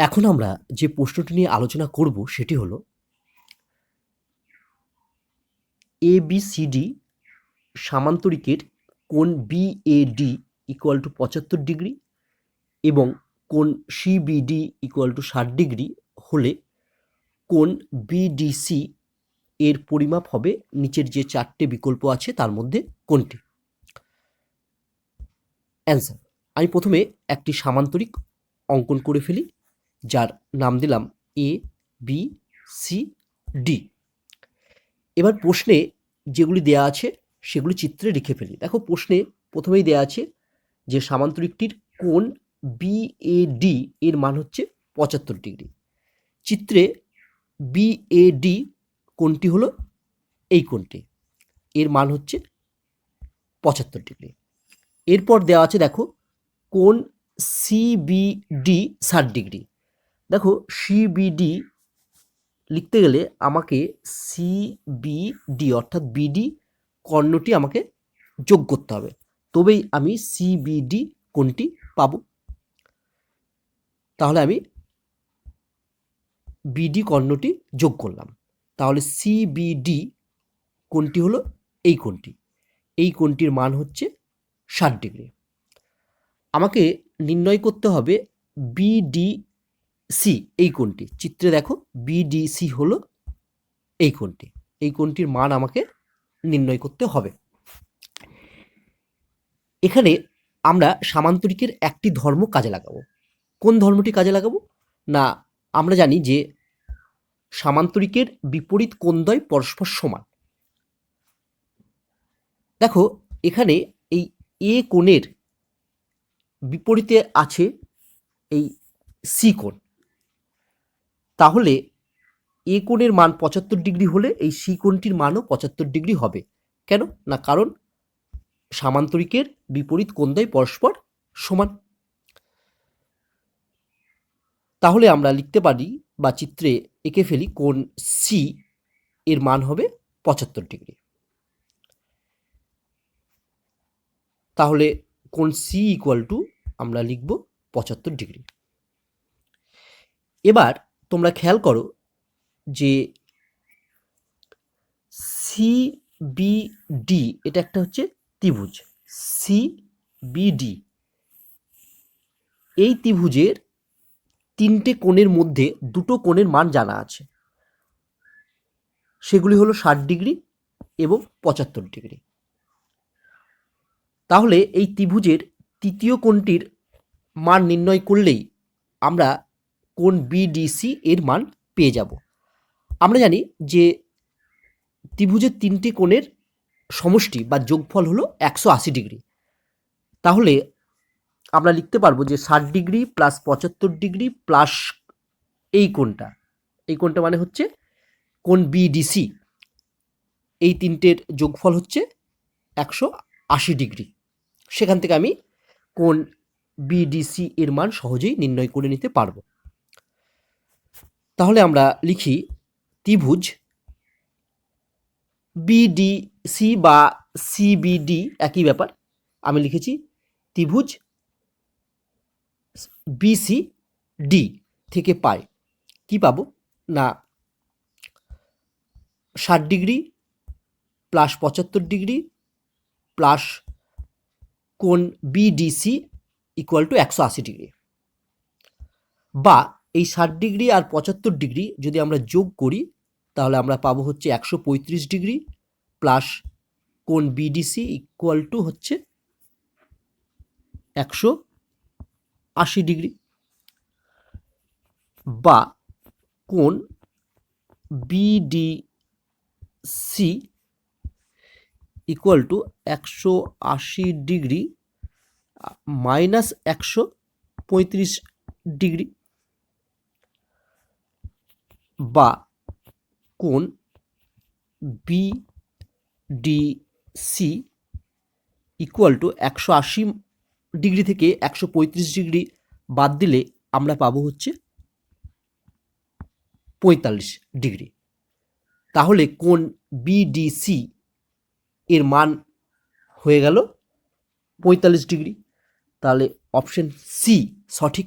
এখন আমরা যে প্রশ্নটি নিয়ে আলোচনা করব সেটি হলো এ বি সি ডি সামান্তরিকের কোন B A D equal to পঁচাত্তর ডিগ্রি এবং কোন C B D equal to ষাট ডিগ্রি হলে কোণ বিডিসি এর পরিমাপ হবে নিচের যে চারটে বিকল্প আছে তার মধ্যে কোনটি? অ্যান্সার আমি প্রথমে একটি সামান্তরিক অঙ্কন করে ফেলি। যার নাম দিলাম এ বি সি ডি এবার প্রশ্নে যেগুলি দেয়া আছে, সেগুলি চিত্রে লিখে ফেলি। দেখো, প্রশ্নে প্রথমেই দেয়া আছে যে সামান্তরিকটির কোণ বিএডি এর মান হচ্ছে পঁচাত্তর ডিগ্রি। চিত্রে বিএডি কোণটি হলো এই কোণটি, এর মান হচ্ছে পঁচাত্তর ডিগ্রি। এরপর দেওয়া আছে, দেখো, কোণ সিবিডি ষাট ডিগ্রি। দেখো সিবিডি লিখতে গেলে আমাকে সিবিডি অর্থাৎ বিডি কর্ণটি আমাকে যোগ করতে হবে। তবেই আমি সিবিডি কোনটি পাব। তাহলে আমি বিডি কর্ণটি যোগ করলাম। তাহলে সিবিডি কোনটি হলো এই কোনটি এই কোনটির মান হচ্ছে ষাট ডিগ্রি। আমাকে নির্ণয় করতে হবে বিডিসি এই কোণটি। চিত্রে দেখো বিডিসি হলো এই কোণটি। এই কোণটির মান আমাকে নির্ণয় করতে হবে। এখানে আমরা সামান্তরিকের একটি ধর্ম কাজে লাগাবো। কোন ধর্মটি কাজে লাগাবো? না, আমরা জানি যে সামান্তরিকের বিপরীত কোণদ্বয় পরস্পর সমান। দেখো, এখানে এই এ কোণের বিপরীতে আছে এই সি কোণ। তাহলে এ কোণের মান পঁচাত্তর ডিগ্রি হলে এই সি কোণটির মানও পঁচাত্তর ডিগ্রি হবে। কেন? না, কারণ সামান্তরিকের বিপরীত কোণদ্বয় পরস্পর সমান। তাহলে আমরা লিখতে পারি বা চিত্রে এঁকে ফেলি কোণ সি এর মান হবে পঁচাত্তর ডিগ্রি। তাহলে কোণ সি ইকুয়াল টু আমরা লিখব পঁচাত্তর ডিগ্রি। এবার তোমরা খেয়াল করো যে সি বি ডি এটা একটা হচ্ছে ত্রিভুজ। সি বি ডি এই ত্রিভুজের তিনটে কোণের মধ্যে দুটো কোণের মান জানা আছে। সেগুলি হলো ষাট ডিগ্রি এবং পঁচাত্তর ডিগ্রি। তাহলে এই ত্রিভুজের তৃতীয় কোণটির মান নির্ণয় করলেই আমরা কোণ বিডিসি এর মান পেয়ে যাব। আমরা জানি যে ত্রিভুজের তিনটি কোণের সমষ্টি বা যোগফল হলো একশো আশি ডিগ্রি। তাহলে আমরা লিখতে পারব যে ষাট ডিগ্রি প্লাস পঁচাত্তর ডিগ্রি প্লাস এই কোণটা। এই কোণটা মানে হচ্ছে কোণ বিডিসি এই তিনটের যোগফল হচ্ছে একশো আশি ডিগ্রি। সেখান থেকে আমি কোণ বিডিসি এর মান সহজেই নির্ণয় করে নিতে পারব। তাহলে আমরা লিখি ত্রিভুজ বিডিসি বা সিবিডি একই ব্যাপার। আমি লিখেছি ত্রিভুজ বিসি ডি থেকে পাই। কি পাবো? না, ষাট ডিগ্রি প্লাস পঁচাত্তর ডিগ্রি প্লাস কোণ বিডিসি ইকুয়াল টু একশো আশি ডিগ্রি। বা এই ষাট ডিগ্রি আর পঁচাত্তর ডিগ্রি যদি আমরা যোগ করি, তাহলে আমরা পাবো হচ্ছে একশো পঁয়ত্রিশ ডিগ্রি প্লাস কোণ বিডিসি ইকুয়াল টু হচ্ছে একশো আশি ডিগ্রি বা কোণ বিডিসি ইকুয়াল টু একশো আশি ডিগ্রি মাইনাস একশো পঁয়ত্রিশ ডিগ্রি। বা কোণ B D C equal to একশো আশি ডিগ্রি থেকে একশো পঁয়ত্রিশ ডিগ্রি বাদ দিলে আমরা পাবো হচ্ছে পঁয়তাল্লিশ ডিগ্রি। তাহলে কোণ বিডিসি এর মান হয়ে গেল পঁয়তাল্লিশ ডিগ্রি। তাহলে অপশন সি সঠিক